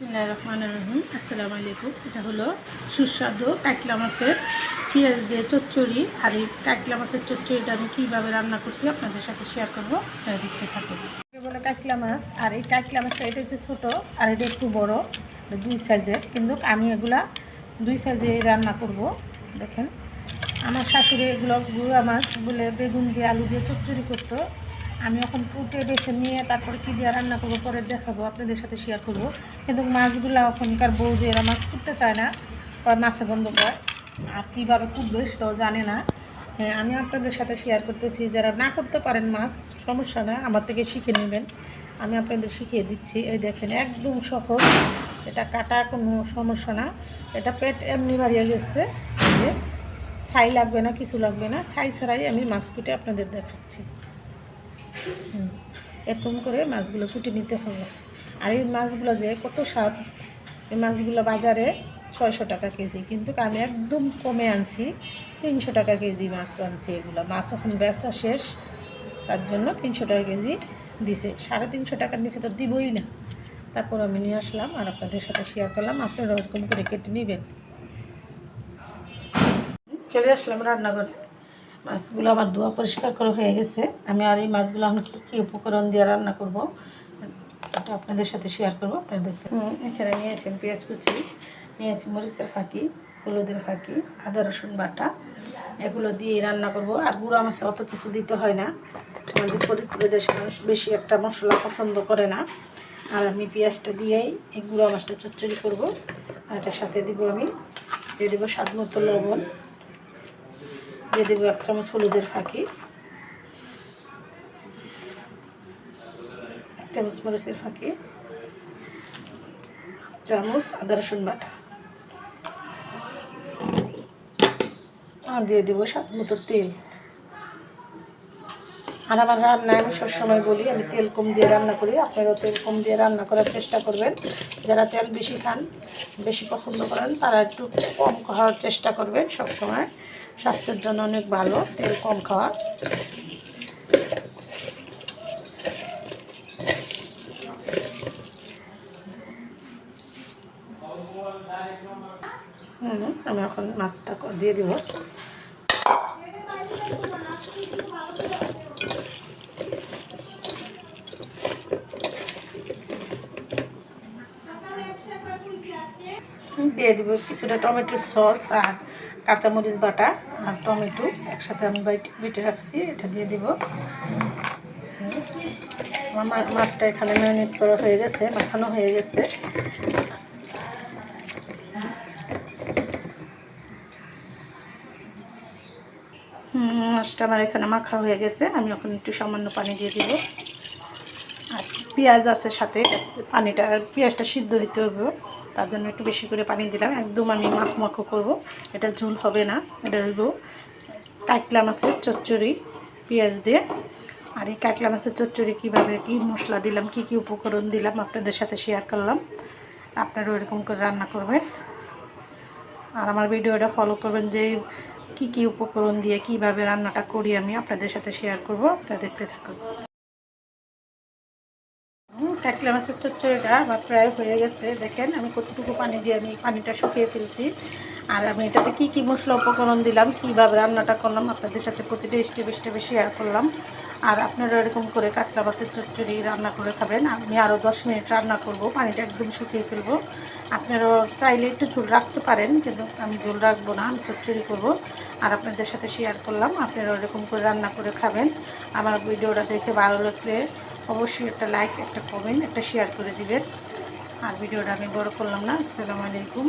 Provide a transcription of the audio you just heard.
বিসমিল্লাহ রহমান রহিম আসসালামু আলাইকুম এটা হলো সুস্বাদু কাঁকলা মাছের পেঁয়াজ দিয়ে চচ্চড়ি। আর এই কাঁকলা মাছের চচ্চড়িটা আমি কীভাবে রান্না করছি আপনাদের সাথে শেয়ার করব, আপনারা দেখতে থাকুন। বলে কাঁকলা মাছ। আর এই কাঁকলা মাছটা, এটা হচ্ছে ছোটো আর এটা একটু বড়। দুই সাইজের। কিন্তু আমি এগুলা দুই সাইজে রান্না করব। দেখেন, আমার শাশুড়ি এগুলো গুঁড়া মাছ বলে বেগুন দিয়ে আলু দিয়ে চচ্চড়ি করতো। আমি এখন ফুটে বেছে নিয়ে তারপরে কী দিয়ে রান্না করব পরে দেখাবো, আপনাদের সাথে শেয়ার করব। কিন্তু মাছগুলো এখনকার বউ যে এরা মাছ করতে চায় না বা মাছে বন্ধ করে আর কীভাবে কুটবে সেটাও জানে না। হ্যাঁ আমি আপনাদের সাথে শেয়ার করতেছি, যারা না করতে পারেন মাছ, সমস্যা না, আমার থেকে শিখে নেবেন। আমি আপনাদের শিখিয়ে দিচ্ছি, এই দেখেন, একদম সহজ। এটা কাটা কোনো সমস্যা না। এটা পেট এমনি বাড়িয়ে গেছে ছাই লাগবে না, কিছু লাগবে না। ছাই ছাড়াই আমি মাছ কুটে আপনাদের দেখাচ্ছি। এরকম করে মাছগুলো কুটে নিতে হবে। আর এই মাছগুলো যে কত স্বাদ, এই মাছগুলো বাজারে ছয়শো টাকা কেজি, কিন্তু আমি একদম কমে আনছি, তিনশো টাকা কেজি মাছ আনছি এগুলো। মাছ এখন বেচা শেষ, তার জন্য তিনশো টাকা কেজি দিছে। সাড়ে তিনশো টাকার নিচে তো দিবই না। তারপর আমি নিয়ে আসলাম আর আপনাদের সাথে শেয়ার করলাম, আপনারা ওরকম করে কেটে নেবেন। চলে আসলাম রান্নাঘরে। মাছগুলো আমার ধোয়া পরিষ্কার করা হয়ে গেছে। আমি আর এই মাছগুলো এখন কী কী উপকরণ দিয়ে রান্না করব এটা আপনাদের সাথে শেয়ার করব আপনারা হুম, এখানে নিয়েছেন পেঁয়াজ কুচি নিয়েছি মরিচের ফাঁকি হলুদের ফাঁকি আদা রসুন বাটা এগুলো দিয়ে রান্না করব। আর গুঁড়া মাছে অত কিছু দিতে হয় না আমাদের ফরিদপুরের দেশের মানুষ বেশি একটা মশলা পছন্দ করে না। আর আমি পেঁয়াজটা দিয়েই এই গুঁড়া মাছটা চচ্চড়ি করব আর এটার সাথে দিব আমি দিয়ে দেবো স্বাদ মতো লবণ। দিয়ে দেবো এক চামচ হলুদের ফাঁকি। এক চামচ মরিচের ফাঁকি। চামচ আদা রসুন বাটা। আর দিয়ে দেবো স্বাদ মতো তেল। আর আমার রান্নায় আমি সবসময় বলি, আমি তেল কম দিয়ে রান্না করি। আপনারাও তেল কম দিয়ে রান্না করার চেষ্টা করবেন। যারা তেল বেশি খান, বেশি পছন্দ করেন, তারা একটু কম খাওয়ার চেষ্টা করবেন সবসময়। স্বাস্থ্যের জন্য অনেক ভালো তেল কম খাওয়া। আমি এখন মাছটা দিয়ে দিব। দিয়ে দেবো কিছুটা টমেটো সস আর কাঁচামরিচ বাটা আর টমেটো একসাথে আমি বেটে রাখছি, এটা দিয়ে দিব। আমার মাছটা এখানে ম্যারিনেট করা হয়ে গেছে, মাখানো হয়ে গেছে। মাছটা আমার এখানে মাখা হয়ে গেছে, আমি ওখানে একটু সামান্য পানি দিয়ে দিব। পেঁয়াজ আছে সাথে, পানিটা, পেঁয়াজটা সিদ্ধ হইতে হবে। তার জন্য একটু বেশি করে পানি দিলাম। একদম আমি মাখো মাখো করব। এটা ঝোল হবে না। এটা হইব কাঁকলা মাছের চচ্চড়ি পেঁয়াজ দিয়ে। আর এই কাঁকলা মাছের চচ্চড়ি কীভাবে, কী মশলা দিলাম, কি কি উপকরণ দিলাম আপনাদের সাথে শেয়ার করলাম। আপনারা ওইরকম করে রান্না করবেন। আর আমার ভিডিওটা ফলো করবেন যে কি কি উপকরণ দিয়ে কীভাবে রান্নাটা করি আমি আপনাদের সাথে শেয়ার করব। আপনারা দেখতে থাকুন। কাতলা মাছের চচ্চড়িটা আমার প্রায় হয়ে গেছে। দেখেন, আমি কতটুকু পানি দিয়ে আমি পানিটা শুকিয়ে ফেলছি। আর আমি এটাতে কি কি মশলা উপকরণ দিলাম, কীভাবে রান্নাটা করলাম, আপনাদের সাথে প্রতিটা স্টেপ স্টেপে শেয়ার করলাম। আর আপনারা এরকম করে কাতলা মাছের চচ্চড়ি রান্না করে খাবেন। আমি আরও দশ মিনিট রান্না করব, পানিটা একদম শুকিয়ে ফেলব। আপনারা চাইলে একটু ঝোল রাখতে পারেন, কিন্তু আমি ঝোল রাখব না, আমি চচ্চড়ি করব। আর আপনাদের সাথে শেয়ার করলাম আপনারা এরকম করে রান্না করে খাবেন। আমার ভিডিওটা দেখে ভালো লাগলে অবশ্যই একটা লাইক একটা কমেন্ট একটা শেয়ার করে দিবেন। আর ভিডিওটা আমি বড় করলাম না। আসসালামু আলাইকুম।